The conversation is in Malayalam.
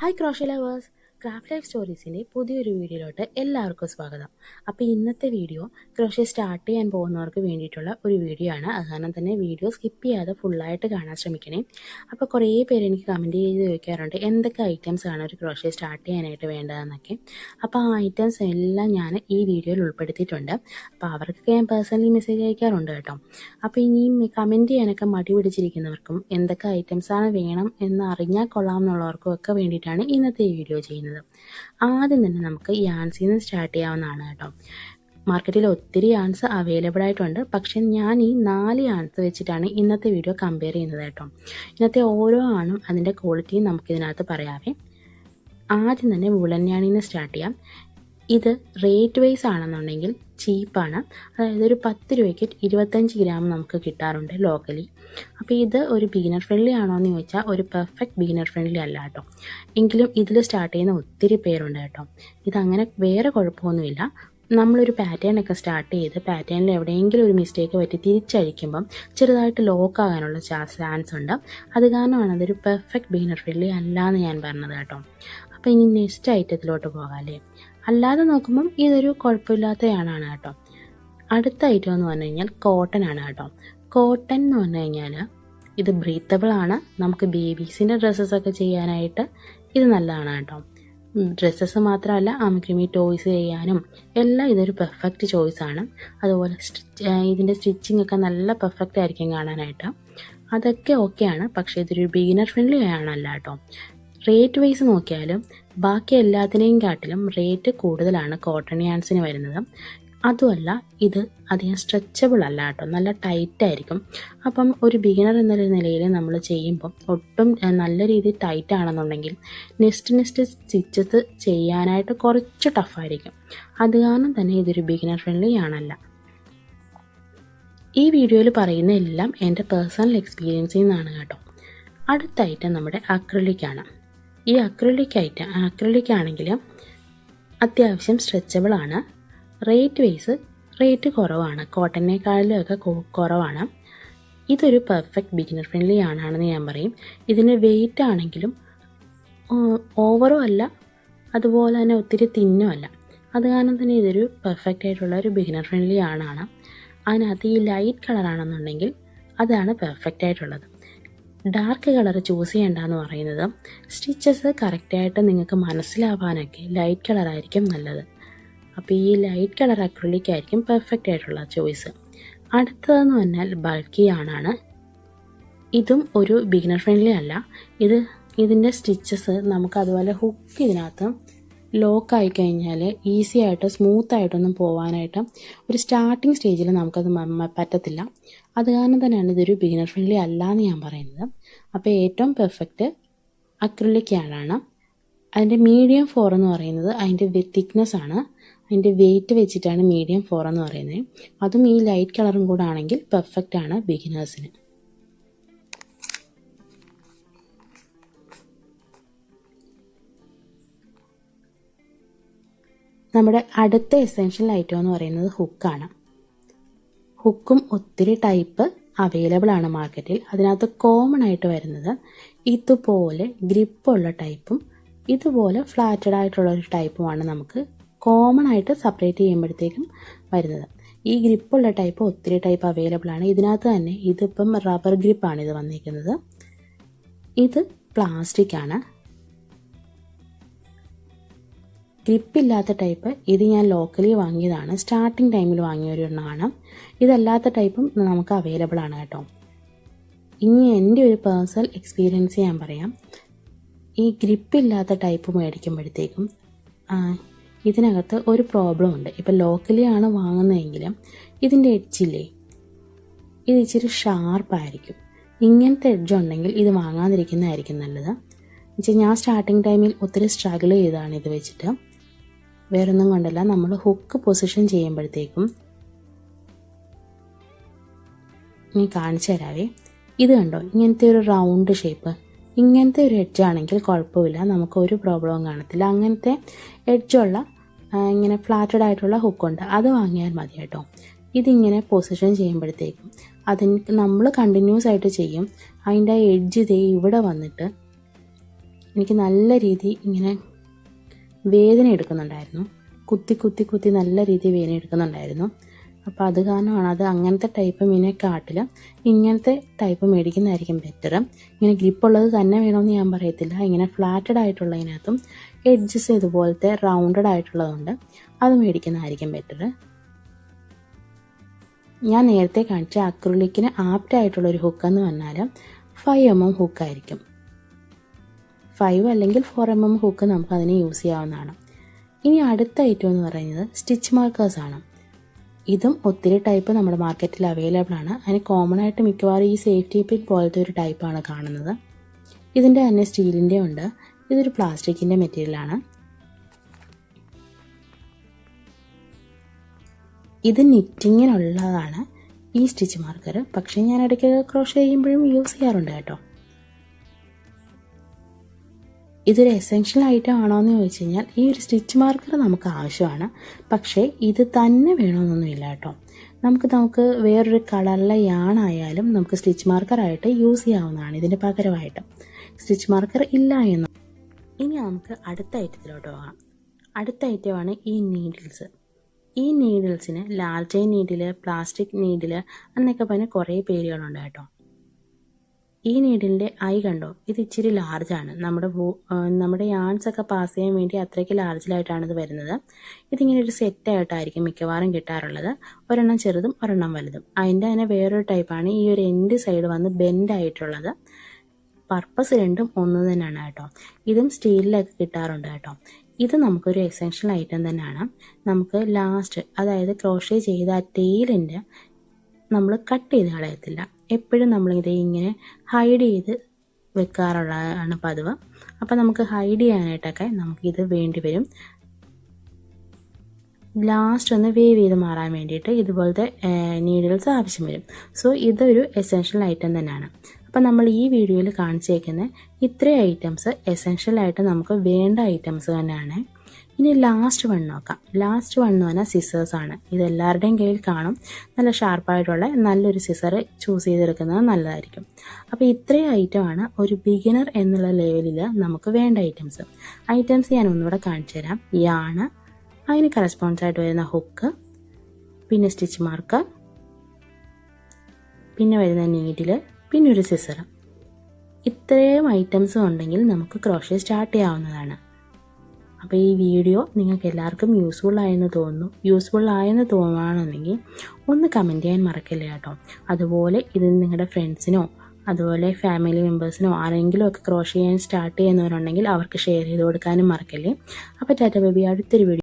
Hi crochet lovers. Craft life സ്റ്റോറീസിന്റെ പുതിയൊരു വീഡിയോയിലോട്ട് എല്ലാവർക്കും സ്വാഗതം. അപ്പോൾ ഇന്നത്തെ വീഡിയോ ക്രോഷ സ്റ്റാർട്ട് ചെയ്യാൻ പോകുന്നവർക്ക് വേണ്ടിയിട്ടുള്ള ഒരു വീഡിയോ ആണ്. അത് കാരണം തന്നെ വീഡിയോ സ്കിപ്പ് ചെയ്യാതെ ഫുള്ളായിട്ട് കാണാൻ ശ്രമിക്കണേ. അപ്പോൾ കുറേ പേര് എനിക്ക് കമന്റ് ചെയ്ത് ചോദിക്കാറുണ്ട് എന്തൊക്കെ ഐറ്റംസ് ആണ് ഒരു ക്രോഷ സ്റ്റാർട്ട് ചെയ്യാനായിട്ട് വേണ്ടതെന്നൊക്കെ. അപ്പോൾ ആ ഐറ്റംസ് എല്ലാം ഞാൻ ഈ വീഡിയോയിൽ ഉൾപ്പെടുത്തിയിട്ടുണ്ട്. അപ്പോൾ അവർക്കൊക്കെ ഞാൻ പേഴ്സണലി മെസ്സേജ് അയക്കാറുണ്ട് കേട്ടോ. അപ്പോൾ ഇനിയും കമന്റ് ചെയ്യാനൊക്കെ മടി പിടിച്ചിരിക്കുന്നവർക്കും എന്തൊക്കെ ഐറ്റംസ് ആണ് വേണം എന്ന് അറിഞ്ഞാൽ കൊള്ളാം എന്നുള്ളവർക്കും ഒക്കെ വേണ്ടിയിട്ടാണ് ഇന്നത്തെ ഈ വീഡിയോ ചെയ്യുന്നത്. ആദ്യം തന്നെ നമുക്ക് യാൻസിൽ നിന്ന് സ്റ്റാർട്ട് ചെയ്യാവുന്നതാണ് കേട്ടോ. മാർക്കറ്റിൽ ഒത്തിരി ആൻസ് അവൈലബിൾ ആയിട്ടുണ്ട്. പക്ഷേ ഞാൻ ഈ നാല് ആൻസ് വെച്ചിട്ടാണ് ഇന്നത്തെ വീഡിയോ കമ്പയർ ചെയ്യുന്നത് കേട്ടോ. ഇന്നത്തെ ഓരോ ആണും അതിന്റെ ക്വാളിറ്റിയും നമുക്കിതിനകത്ത് പറയാവേ. ആദ്യം തന്നെ വുളൻ യാണിൽ സ്റ്റാർട്ട് ചെയ്യാം. ഇത് റേറ്റ് വൈസ് ആണെന്നുണ്ടെങ്കിൽ ചീപ്പാണ്. അതായത് ഒരു പത്ത് രൂപയ്ക്ക് ഇരുപത്തഞ്ച് ഗ്രാം നമുക്ക് കിട്ടാറുണ്ട് ലോക്കലി അപ്പോൾ ഇത് ഒരു ബിഗിനർ ഫ്രണ്ട്ലി ആണോ എന്ന് ചോദിച്ചാൽ ഒരു പെർഫെക്റ്റ് ബിഗിനർ ഫ്രണ്ട്ലി അല്ല കേട്ടോ. എങ്കിലും ഇതിൽ സ്റ്റാർട്ട് ചെയ്യുന്ന ഒത്തിരി പേരുണ്ട് കേട്ടോ. ഇതങ്ങനെ വേറെ കുഴപ്പമൊന്നുമില്ല. നമ്മളൊരു പാറ്റേൺ ഒക്കെ സ്റ്റാർട്ട് ചെയ്ത് പാറ്റേണിൽ എവിടെയെങ്കിലും ഒരു മിസ്റ്റേക്ക് പറ്റി തിരിച്ചഴിക്കുമ്പം ചെറുതായിട്ട് ലോക്ക് ആകാനുള്ള ചാൻസ് ഉണ്ട്. അത് കാരണമാണ് അതൊരു പെർഫെക്റ്റ് ബിഗിനർ ഫ്രണ്ട്ലി അല്ല എന്ന് ഞാൻ പറഞ്ഞത് കേട്ടോ. അപ്പോൾ ഇനി നെക്സ്റ്റ് ഐറ്റത്തിലോട്ട് പോകാമല്ലേ അല്ലാതെ നോക്കുമ്പം ഇതൊരു കുഴപ്പമില്ലാത്ത ആണാണ് കേട്ടോ. അടുത്ത ഐറ്റം എന്ന് പറഞ്ഞു കഴിഞ്ഞാൽ കോട്ടൺ ആണ് കേട്ടോ. കോട്ടൺ എന്ന് പറഞ്ഞു കഴിഞ്ഞാൽ ഇത് ബ്രീത്തബിൾ ആണ്. നമുക്ക് ബേബീസിന്റെ ഡ്രസ്സസൊക്കെ ചെയ്യാനായിട്ട് ഇത് നല്ലതാണ് കേട്ടോ. ഡ്രസ്സസ് മാത്രമല്ല അമിക്രിമി ടോയ്സ് ചെയ്യാനും എല്ലാം ഇതൊരു പെർഫെക്റ്റ് ചോയ്സാണ് അതുപോലെ സ്റ്റിച്ച് ഇതിന്റെ സ്റ്റിച്ചിങ് ഒക്കെ നല്ല പെർഫെക്റ്റ് ആയിരിക്കും കാണാനായിട്ട്. അതൊക്കെ ഓക്കെയാണ് പക്ഷേ ഇതൊരു ബിഗിനർ ഫ്രണ്ട്ലി ആണല്ല കേട്ടോ. റേറ്റ് വൈസ് നോക്കിയാലും ബാക്കി എല്ലാത്തിനെയും കാട്ടിലും റേറ്റ് കൂടുതലാണ് കോട്ടൺ യാൻസിന് വരുന്നത്. അതുമല്ല ഇത് അധികം സ്ട്രെച്ചബിൾ അല്ല കേട്ടോ. നല്ല ടൈറ്റ് ആയിരിക്കും. അപ്പം ഒരു ബിഗിനർ എന്ന നിലയിൽ നമ്മൾ ചെയ്യുമ്പോൾ ഒട്ടും നല്ല രീതിയിൽ ടൈറ്റ് ആണെന്നുണ്ടെങ്കിൽ നെസ്റ്റ് നെക്സ്റ്റ് സ്റ്റിച്ചസ് ചെയ്യാനായിട്ട് കുറച്ച് ടഫായിരിക്കും അത് കാരണം തന്നെ ഇതൊരു ബിഗിനർ ഫ്രണ്ട്ലി ആണല്ല. ഈ വീഡിയോയിൽ പറയുന്ന എല്ലാം എന്റെ പേഴ്സണൽ എക്സ്പീരിയൻസിൽ നിന്നാണ് കേട്ടോ. അടുത്ത ഐറ്റം നമ്മുടെ അക്രലിക് ആണ്. ഈ അക്രലിക് ഐറ്റം അക്രലിക് ആണെങ്കിലും അത്യാവശ്യം സ്ട്രെച്ചബിൾ ആണ്. റേറ്റ് വൈസ് റേറ്റ് കുറവാണ്. കോട്ടനേക്കാളിലും ഒക്കെ കുറവാണ്. ഇതൊരു പെർഫെക്റ്റ് ബിഗിനർ ഫ്രണ്ട്ലി ആണെന്ന് ഞാൻ പറയും. ഇതിന് വെയിറ്റ് ആണെങ്കിലും ഓവറും അല്ല അതുപോലെ തന്നെ ഒത്തിരി തിന്നും അല്ല. അത് കാരണം തന്നെ ഇതൊരു പെർഫെക്റ്റ് ആയിട്ടുള്ള ഒരു ബിഗിനർ ഫ്രണ്ട്ലി ആണാണ്. അതിനകത്ത് ഈ ലൈറ്റ് കളറാണെന്നുണ്ടെങ്കിൽ അതാണ് പെർഫെക്റ്റ് ആയിട്ടുള്ളത്. ഡാർക്ക് കളർ ചൂസ് ചെയ്യേണ്ടെന്ന് പറയുന്നത് സ്റ്റിച്ചസ് കറക്റ്റായിട്ട് നിങ്ങൾക്ക് മനസ്സിലാവാനൊക്കെ ലൈറ്റ് കളറായിരിക്കും നല്ലത്. അപ്പോൾ ഈ ലൈറ്റ് കളർ അക്രലിക് ആയിരിക്കും പെർഫെക്റ്റ് ആയിട്ടുള്ള ചോയ്സ് അടുത്തതെന്ന് പറഞ്ഞാൽ ബൾക്കി ആണാണ്. ഇതും ഒരു ബിഗിനർ ഫ്രണ്ട്ലി അല്ല. ഇത് ഇതിന്റെ സ്റ്റിച്ചസ് നമുക്ക് അതുപോലെ ഹുക്ക് ഇതിനകത്ത് ലോക്ക് ആയി കഴിഞ്ഞാൽ ഈസി ആയിട്ട് സ്മൂത്ത് ആയിട്ടൊന്നും പോകാനായിട്ട് ഒരു സ്റ്റാർട്ടിങ് സ്റ്റേജിൽ നമുക്കത് പറ്റത്തില്ല. അത് കാരണം തന്നെയാണ് ഇതൊരു ബിഗിനർ ഫ്രണ്ട്ലി അല്ല എന്ന് ഞാൻ പറയുന്നത്. അപ്പോൾ ഏറ്റവും പെർഫെക്റ്റ് അക്രിലിക് ആണ്. അതിന്റെ മീഡിയം ഫോർ എന്ന് പറയുന്നത് അതിന്റെ തിക്നെസ് ആണ്. അതിന്റെ വെയിറ്റ് വെച്ചിട്ടാണ് മീഡിയം ഫോർ എന്ന് പറയുന്നത്. അതും ഈ ലൈറ്റ് കളറും കൂടെ ആണെങ്കിൽ പെർഫെക്റ്റ് ആണ് ബിഗിനേഴ്സിന് നമ്മുടെ അടുത്ത എസെൻഷ്യൽ ഐറ്റം എന്ന് പറയുന്നത് ഹുക്കാണ് ഹുക്കും ഒത്തിരി ടൈപ്പ് അവൈലബിൾ ആണ് മാർക്കറ്റിൽ അതിനകത്ത് കോമൺ ആയിട്ട് വരുന്നത് ഇതുപോലെ ഗ്രിപ്പുള്ള ടൈപ്പും ഇതുപോലെ ഫ്ലാറ്റഡ് ആയിട്ടുള്ള ഒരു ടൈപ്പുമാണ് നമുക്ക് കോമൺ ആയിട്ട് സെപ്പറേറ്റ് ചെയ്യുമ്പോഴത്തേക്കും വരുന്നത്. ഈ ഗ്രിപ്പുള്ള ടൈപ്പ് ഒത്തിരി ടൈപ്പ് അവൈലബിൾ ആണ്. ഇതിനകത്ത് തന്നെ ഇതിപ്പം റബ്ബർ ഗ്രിപ്പാണ് ഇത് വന്നിരിക്കുന്നത്. ഇത് പ്ലാസ്റ്റിക് ആണ്. ഗ്രിപ്പില്ലാത്ത ടൈപ്പ് ഇത് ഞാൻ ലോക്കലി വാങ്ങിയതാണ്. സ്റ്റാർട്ടിങ് ടൈമിൽ വാങ്ങിയ ഒരു എണ്ണമാണ് ഇതല്ലാത്ത ടൈപ്പും നമുക്ക് അവൈലബിൾ ആണ് കേട്ടോ. ഇനി എന്റെ ഒരു പേഴ്സണൽ എക്സ്പീരിയൻസ് ഞാൻ പറയാം. ഈ ഗ്രിപ്പില്ലാത്ത ടൈപ്പ് മേടിക്കുമ്പോഴത്തേക്കും ഇതിനകത്ത് ഒരു പ്രോബ്ലം ഉണ്ട്. ഇപ്പം ലോക്കലി ആണ് വാങ്ങുന്നതെങ്കിലും ഇതിന്റെ എഡ്ജില്ലേ ഇത് ഇച്ചിരി ഷാർപ്പായിരിക്കും ഇങ്ങനത്തെ എഡ്ജ് ഉണ്ടെങ്കിൽ ഇത് വാങ്ങാതിരിക്കുന്നതായിരിക്കും നല്ലത്. എന്നുവെച്ചാൽ ഞാൻ സ്റ്റാർട്ടിങ് ടൈമിൽ ഒത്തിരി സ്ട്രഗിൾ ചെയ്താണ് ഇത് വെച്ചിട്ട്. വേറൊന്നും കൊണ്ടല്ല. നമ്മൾ ഹുക്ക് പൊസിഷൻ ചെയ്യുമ്പോഴത്തേക്കും നീ കാണിച്ചു തരാവേ. ഇത് കണ്ടോ? ഇങ്ങനത്തെ ഒരു റൗണ്ട് ഷേപ്പ് ഇങ്ങനത്തെ ഒരു എഡ്ജ് ആണെങ്കിൽ കുഴപ്പമില്ല. നമുക്ക് ഒരു പ്രോബ്ലവും കാണത്തില്ല. അങ്ങനത്തെ എഡ്ജുള്ള ഇങ്ങനെ ഫ്ലാറ്റഡ് ആയിട്ടുള്ള ഹുക്കുണ്ട് അത് വാങ്ങിയാൽ മതി കേട്ടോ. ഇതിങ്ങനെ പൊസിഷൻ ചെയ്യുമ്പോഴത്തേക്കും അതിന് നമ്മൾ കണ്ടിന്യൂസ് ആയിട്ട് ചെയ്യും. അതിന്റെ എഡ്ജ് ഇതേ ഇവിടെ വന്നിട്ട് എനിക്ക് നല്ല രീതി ഇങ്ങനെ വേദന എടുക്കുന്നുണ്ടായിരുന്നു. കുത്തി കുത്തി കുത്തി നല്ല രീതിയിൽ വേദന എടുക്കുന്നുണ്ടായിരുന്നു. അപ്പോൾ അത് കാരണമാണ് അത് അങ്ങനത്തെ ടൈപ്പ് മീനെ മീനെക്കാട്ടിൽ ഇങ്ങനത്തെ ടൈപ്പ് മേടിക്കുന്നതായിരിക്കും ബെറ്റർ ഇങ്ങനെ ഗ്രിപ്പുള്ളത് തന്നെ വേണമെന്ന് ഞാൻ പറയത്തില്ല. ഇങ്ങനെ ഫ്ലാറ്റഡ് ആയിട്ടുള്ളതിനകത്തും എഡ്ജസ് ഇതുപോലത്തെ റൗണ്ടഡ് ആയിട്ടുള്ളതുണ്ട്. അത് മേടിക്കുന്നതായിരിക്കും ബെറ്റർ ഞാൻ നേരത്തെ കാണിച്ച അക്രിലിക്കിന് ആപ്റ്റ് ആയിട്ടുള്ള ഒരു ഹുക്ക് എന്ന് പറഞ്ഞാൽ ഫൈവ് എം എം ഹുക്കായിരിക്കും ഫൈവ് അല്ലെങ്കിൽ ഫോർ എം എം ഹുക്ക് നമുക്ക് അതിന് യൂസ് ചെയ്യാവുന്നതാണ്. ഇനി അടുത്ത ഐറ്റം എന്ന് പറയുന്നത് സ്റ്റിച്ച് മാർക്കേഴ്സ് ആണ്. ഇതും ഒത്തിരി ടൈപ്പ് നമ്മുടെ മാർക്കറ്റിൽ അവൈലബിൾ ആണ്. അതിന് കോമൺ ആയിട്ട് മിക്കവാറും ഈ സേഫ്റ്റി പിൻ പോലത്തെ ഒരു ടൈപ്പാണ് കാണുന്നത്. ഇതിന്റെ തന്നെ സ്റ്റീലിന്റെ ഉണ്ട്. ഇതൊരു പ്ലാസ്റ്റിക്കിന്റെ മെറ്റീരിയലാണ് ഇത് നിറ്റിങ്ങിനുള്ളതാണ് ഈ സ്റ്റിച്ച് മാർക്കർ പക്ഷേ ഞാൻ ഇടയ്ക്ക് ക്രോഷ് ചെയ്യുമ്പോഴും യൂസ് ചെയ്യാറുണ്ട് കേട്ടോ. ഇതൊരു എസെൻഷ്യൽ ഐറ്റം ആണോ എന്ന് ചോദിച്ചു കഴിഞ്ഞാൽ ഈ ഒരു സ്റ്റിച്ച് മാർക്കർ നമുക്ക് ആവശ്യമാണ്. പക്ഷേ ഇത് തന്നെ വേണമെന്നൊന്നുമില്ല കേട്ടോ. നമുക്ക് നമുക്ക് വേറൊരു കളറിലെ യാണായാലും നമുക്ക് സ്റ്റിച്ച് മാർക്കറായിട്ട് യൂസ് ചെയ്യാവുന്നതാണ് ഇതിന്റെ പകരമായിട്ട്. സ്റ്റിച്ച് മാർക്കർ ഇല്ല എന്ന്. ഇനി നമുക്ക് അടുത്ത ഐറ്റത്തിലോട്ട് പോകാം. അടുത്ത ഐറ്റമാണ് ഈ നീഡിൽസ് ഈ നീഡിൽസിന് ലാർജ് നീഡിൽ പ്ലാസ്റ്റിക് നീഡിൽ എന്നൊക്കെ പറഞ്ഞ് കുറേ പേരുകളുണ്ട് കേട്ടോ. ഈ നീഡിലിന്റെ ഐ കണ്ടോ? ഇത് ഇച്ചിരി ലാർജാണ് നമ്മുടെ നമ്മുടെ യാൺസ് ഒക്കെ പാസ് ചെയ്യാൻ വേണ്ടി അത്രയ്ക്ക് ലാർജിലായിട്ടാണ് ഇത് വരുന്നത്. ഇതിങ്ങനെ ഒരു സെറ്റായിട്ടായിരിക്കും മിക്കവാറും കിട്ടാറുള്ളത്. ഒരെണ്ണം ചെറുതും ഒരെണ്ണം വലുതും. അതിന്റെ തന്നെ വേറൊരു ടൈപ്പാണ് ഈ ഒരു എൻഡ് സൈഡ് വന്ന് ബെൻഡ് ആയിട്ടുള്ളത്. പർപ്പസ് രണ്ടും ഒന്ന് തന്നെയാണ് കേട്ടോ. ഇതും സ്റ്റീലിലൊക്കെ കിട്ടാറുണ്ട് കേട്ടോ. ഇത് നമുക്കൊരു എസെൻഷ്യൽ ഐറ്റം തന്നെയാണ്. നമുക്ക് ലാസ്റ്റ് അതായത് ക്രോഷേ ചെയ്ത ആ ടെയിലിന്റെ നമ്മൾ കട്ട് ചെയ്ത് കളയത്തില്ല. എപ്പോഴും നമ്മളിത് ഇങ്ങനെ ഹൈഡ് ചെയ്ത് വെക്കാറുള്ളതാണ് പതിവ്. അപ്പോൾ നമുക്ക് ഹൈഡ് ചെയ്യാനായിട്ടൊക്കെ നമുക്കിത് വേണ്ടി വരും. ലാസ്റ്റ് ഒന്ന് വേവ് ചെയ്ത് മാറാൻ വേണ്ടിയിട്ട് ഇതുപോലത്തെ നീഡിൽസ് ആവശ്യം വരും. സോ ഇതൊരു എസെൻഷ്യൽ ഐറ്റം തന്നെയാണ്. അപ്പോൾ നമ്മൾ ഈ വീഡിയോയിൽ കാണിച്ചേക്കുന്ന ഇത്രയും ഐറ്റംസ് എസെൻഷ്യൽ ആയിട്ട് നമുക്ക് വേണ്ട ഐറ്റംസ് തന്നെയാണ്. ഇനി ലാസ്റ്റ് വൺ നോക്കാം. ലാസ്റ്റ് വൺ എന്ന് പറഞ്ഞാൽ സിസേഴ്സ് ആണ്. ഇത് എല്ലാവരുടെയും കയ്യിൽ കാണും. നല്ല ഷാർപ്പായിട്ടുള്ള നല്ലൊരു സിസർ ചൂസ് ചെയ്തെടുക്കുന്നത് നല്ലതായിരിക്കും. അപ്പോൾ ഇത്രയും ഐറ്റമാണ് ഒരു ബിഗിനർ എന്നുള്ള ലെവലിൽ നമുക്ക് വേണ്ട ഐറ്റംസ് ഐറ്റംസ് ഞാൻ ഒന്നുകൂടെ കാണിച്ചു തരാം. യാണ് അതിന് കറസ്പോൺസ് ആയിട്ട് വരുന്ന ഹുക്ക് പിന്നെ സ്റ്റിച്ച് മാർക്ക് പിന്നെ വരുന്ന നീഡിൽ പിന്നെ ഒരു സിസർ ഇത്രയും ഐറ്റംസ് ഉണ്ടെങ്കിൽ നമുക്ക് ക്രോഷ്യ സ്റ്റാർട്ട് ചെയ്യാവുന്നതാണ്. അപ്പോൾ ഈ വീഡിയോ നിങ്ങൾക്ക് എല്ലാവർക്കും യൂസ്ഫുൾ ആയെന്ന് തോന്നുന്നു. യൂസ്ഫുൾ ആയെന്ന് തോന്നുകയാണെന്നുണ്ടെങ്കിൽ ഒന്ന് കമന്റ് ചെയ്യാൻ മറക്കില്ല കേട്ടോ. അതുപോലെ ഇത് നിങ്ങളുടെ ഫ്രണ്ട്സിനോ അതുപോലെ ഫാമിലി മെമ്പേഴ്സിനോ ആരെങ്കിലും ഒക്കെ ക്രോഷ് ചെയ്യാൻ സ്റ്റാർട്ട് ചെയ്യുന്നവരുണ്ടെങ്കിൽ അവർക്ക് ഷെയർ ചെയ്ത് കൊടുക്കാനും മറക്കല്ലേ. അപ്പോൾ ടാറ്റ ബേബി അടുത്തൊരു വീഡിയോ